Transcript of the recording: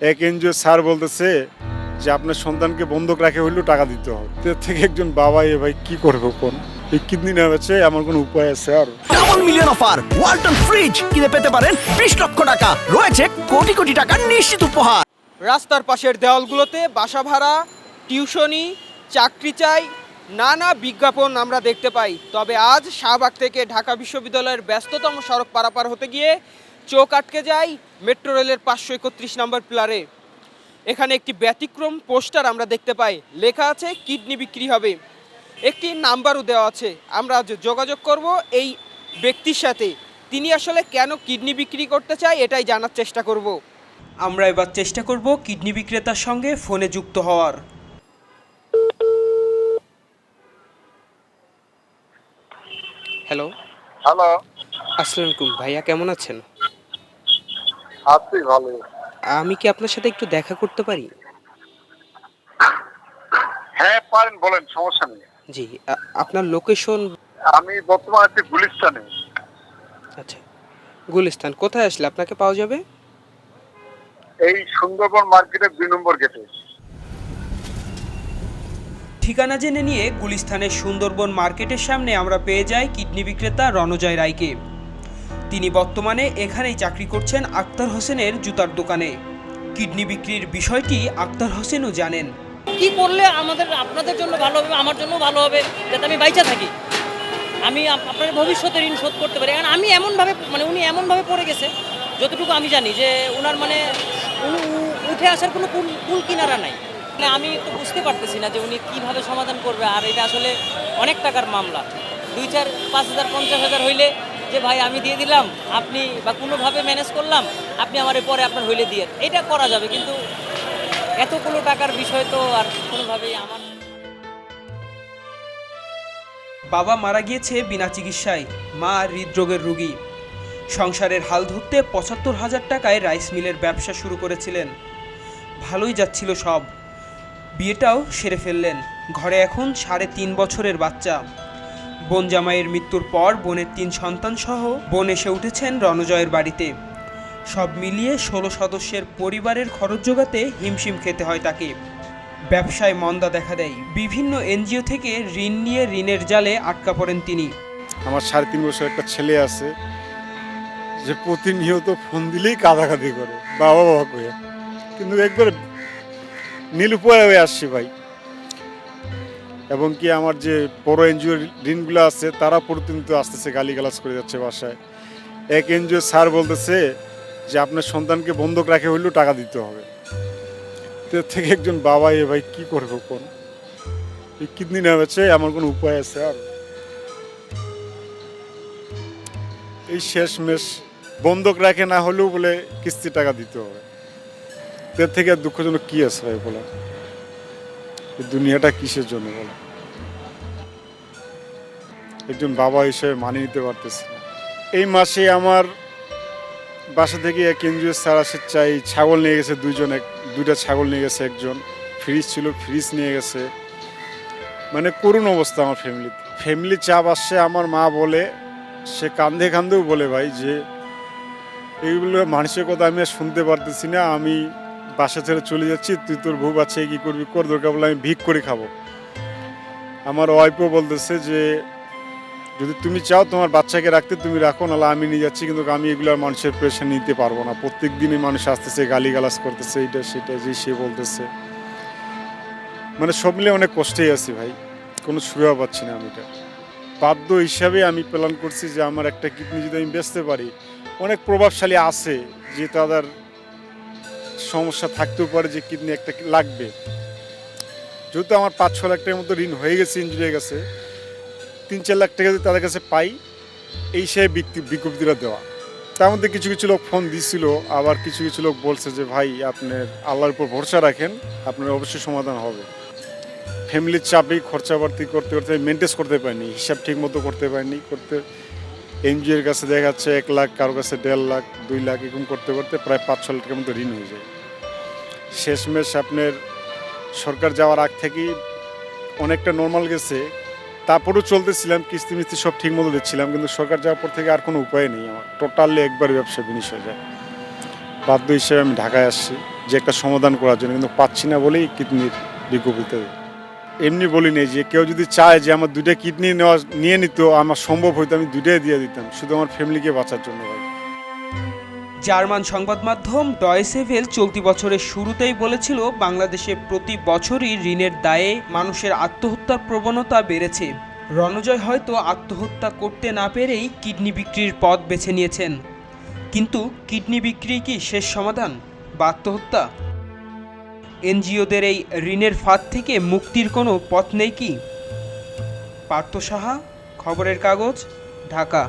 এক NGO sir বলতেছে যে আপনার সন্তানকে বন্ধক রাখে হইলেও টাকা দিতে হবে। এর থেকে একজন বাবা এ ভাই কি করব কোন? এই কিডনি না বেছে আমার কোনো উপায় আছে আর? Double million offer Walton fridge কিনে পেতে পারেন বিশ লক্ষ টাকা। রয়েছে কোটি কোটি টাকার নিশ্চিত উপহার। রাস্তার পাশের দেওয়ালগুলোতে বাসা ভাড়া টিউশনি চাকরি চাই নানা বিজ্ঞাপন আমরা দেখতে পাই। তবে আজ শাহবাগ থেকে ঢাকা বিশ্ববিদ্যালয়ের ব্যস্ততম সড়ক পারাপার হতে গিয়ে চোখ আটকে যায় মেট্রো রেলের পাঁচশো একত্রিশ নম্বর পিলারে। এখানে একটি ব্যতিক্রম পোস্টার আমরা দেখতে পাই। লেখা আছে কিডনি বিক্রি হবে। একটি নাম্বারও দেওয়া আছে। আমরা যোগাযোগ করব এই ব্যক্তির সাথে। তিনি আসলে কেন কিডনি বিক্রি করতে চায় এটাই জানার চেষ্টা করব। আমরা এবার চেষ্টা করব কিডনি বিক্রেতার সঙ্গে ফোনে যুক্ত হওয়ার। হ্যালো হ্যালো আসসালামু আলাইকুম। ভাইয়া কেমন আছেন? আছি ভালো আমি কি আপনার সাথে একটু দেখা করতে পারি? হ্যাঁ পারেন বলেন সমস্যা নেই। জি আপনার লোকেশন আমি বর্তমানে আছি গুলিস্তানে। আচ্ছা গুলিস্তান কোথায় আসলে আপনাকে পাওয়া যাবে? এই সুন্দরবন মার্কেটের দুই নম্বর গেটে। ঠিকানা জেনে নিয়ে গুলিস্তানের সুন্দরবন মার্কেটের সামনে আমরা পেয়ে যাই কিডনি বিক্রেতা রণজয় রায়কে। তিনি বর্তমানে এখানেই চাকরি করছেন আক্তার হোসেনের জুতার দোকানে। কিডনি বিক্রির বিষয়টি আক্তার হোসেনও জানেন। কি করলে আমাদের, আপনাদের জন্য ভালো হবে, আমার জন্য ভালো হবে, যাতে আমি বাইচা থাকি? আমি আপনার ভবিষ্যতে ঋণ শোধ করতে পারি। কারণ আমি এমনভাবে মানে উনি এমনভাবে পড়ে গেছে, যতটুকু আমি জানি, যে ওনার মানে উঠে আসার কোনো কুল কুল কিনারা নাই। মানে আমি তো বুঝতে পারতেছি না যে উনি কীভাবে সমাধান করবে, আর এটা আসলে অনেক টাকার মামলা। দুই চার, পাঁচ হাজার, পঞ্চাশ হাজার হইলে যে ভাই আমি দিয়ে দিলাম, আপনি বা কোনোভাবে ম্যানেজ করলাম, আপনি আমার পরে আপনার হইলে দিয়ে এটা করা যাবে, কিন্তু এতগুলো টাকার বিষয় তো আর কোনোভাবেই আমার বাবা মারা গিয়েছে বিনা চিকিৎসায়, মা হৃদরোগের রোগী। সংসারের হাল ধরতে পঁচাত্তর হাজার টাকায় রাইস মিলের ব্যবসা শুরু করেছিলেন। ভালোই যাচ্ছিল সব। বিয়েটাও সেরে ফেললেন। ঘরে এখন সাড়ে তিন বছরের বাচ্চা। বোন জামাইয়ের মৃত্যুর পর বোনের তিন সন্তান সহ বোন এসে উঠেছেন রণজয়ের বাড়িতে। সব মিলিয়ে ষোলো সদস্যের পরিবারের খরচ জোগাতে হিমশিম খেতে হয় তাকে। ব্যবসায় মন্দা দেখা দেয়। বিভিন্ন এনজিও থেকে ঋণ নিয়ে ঋণের জালে আটকা পড়েন তিনি। আমার সাড়ে তিন বছর একটা ছেলে আছে, যে প্রতিনিয়ত ফোন দিলেই কাঁদাকাঁদি করে বাবা বাবা করে কিন্তু একবার নীলুপয়া হয়ে আসছি ভাই। এবং কি আমার যে বড় এনজিও ঋণগুলো আছে, তারা প্রতিনিয়ত আসতেছে, গালিগালাজ করে যাচ্ছে বাসায়। এক এনজিও স্যার বলতেছে যে, আপনার সন্তানকে বন্ধক রাখে হইলেও টাকা দিতে হবে। তো থেকে একজন বাবা, এ ভাই, কি করব কোন? এই কিডনি না বেছে আমার কোনো উপায় আছে আর? এই শেষমেশ বন্ধক রাখে না হলেও বলে কিস্তি টাকা দিতে হবে। তো এর থেকে আর দুঃখজনক কী আছে ভাই বলো দুনিয়াটা কিসের জন্য বলো? একজন বাবা হিসেবে মানিয়ে নিতে পারতেছি এই মাসে আমার বাসা থেকে এক এনজিও স্যার আসে, চাই ছাগল নিয়ে গেছে দুইজন, এক দুইটা ছাগল নিয়ে গেছে একজন। ফ্রিজ ছিল, ফ্রিজ নিয়ে গেছে। মানে করুণ অবস্থা আমার ফ্যামিলি ফ্যামিলি চাপ আসছে আমার মা বলে, সে কান্দে কান্দেও বলে ভাই যে এইগুলো মানুষের কথা আমি শুনতে পারতেছি না, আমি বাসা ছেড়ে চলে যাচ্ছি, তুই তোর বউ বাচ্চা কি করবি কর দরকার বলে আমি ভিক করে খাব। আমার ওয়াইফও বলতেছে যে, যদি তুমি চাও তোমার বাচ্চাকে রাখতে, তুমি রাখো, নাহলে আমি নিয়ে যাচ্ছি, কিন্তু আমি এগুলো আর মানুষের প্রেশার নিতে পারব না। প্রত্যেক দিনই মানুষ আসতেছে, গালিগালাজ করতেছে, এইটা, সেটা, যে, সে বলতেছে। মানে সব মিলে অনেক কষ্টেই আছি ভাই, কোনো সুবিধা পাচ্ছি না আমি এটা। বাধ্য হিসাবে আমি প্ল্যান করছি যে, আমার একটা কিডনি যদি আমি বেচতে পারি, অনেক প্রভাবশালী আছে, যে, তাদের সমস্যা থাকতেও পারে যে কিডনি একটা লাগবে। যেহেতু আমার পাঁচ ছ লাখ টাকার মতো ঋণ হয়ে গেছে ইঞ্জুরি হয়ে গেছে, তিন, চার লাখ টাকা যদি তাদের কাছে পাই, এই সে বিজ্ঞপ্তি বিজ্ঞপ্তিটা দেওয়া। তার মধ্যে কিছু কিছু লোক ফোন দিছিল, আবার কিছু কিছু লোক বলছে যে, ভাই, আপনার আল্লাহর উপর ভরসা রাখেন, আপনার অবশ্যই সমাধান হবে। ফ্যামিলির চাপেই খরচাপাতি করতে করতে মেনটেন করতে পারিনি, হিসাব ঠিক মতো করতে পারিনি, করতে এনজিওর কাছে দেখা যাচ্ছে এক লাখ, কারও কাছে দেড় লাখ, দুই লাখ, এরকম করতে করতে প্রায় পাঁচ ছ লাখ টাকার মতো ঋণ হয়ে যায়। শেষমেশ আপনার সরকার যাওয়ার আগ থেকেই অনেকটা নর্মাল গেছে। তারপরেও চলতেছিলাম কিস্তি মিস্তি সব ঠিক মতো দিচ্ছিলাম, কিন্তু সরকার যাওয়ার পর থেকে আর কোনো উপায় নেই আমার। টোটালি একবার ব্যবসা ফিনিশ হয়ে যায়। বাধ্য হিসেবে আমি ঢাকায় আসছি, যে একটা সমাধান করার জন্য, কিন্তু পাচ্ছি না বলেই কিডনির বিজ্ঞপ্তিতে এমনি বলি নেই যে, কেউ যদি চায় যে আমার দুইটা কিডনি নেওয়া, নিয়ে নিত, আমার সম্ভব হইতো আমি দুইটাই দিয়ে দিতাম, শুধু আমার ফ্যামিলিকে বাঁচার জন্য ভাই। জার্মান সংবাদ মাধ্যম ডয়সেভেল চলতি বছরের শুরুতেই বলেছিল, বাংলাদেশে প্রতি বছরই ঋণের দায়ে মানুষের আত্মহত্যার প্রবণতা বেড়েছে। রণজয় হয়তো আত্মহত্যা করতে না পেরেই কিডনি বিক্রির পথ বেছে নিয়েছেন। কিন্তু কিডনি বিক্রি কি শেষ সমাধান বা আত্মহত্যা? এনজিওদের এই ঋণের ফাঁদ থেকে মুক্তির কোনো পথ নেই কি? পার্থ সাহা, খবরের কাগজ, ঢাকা।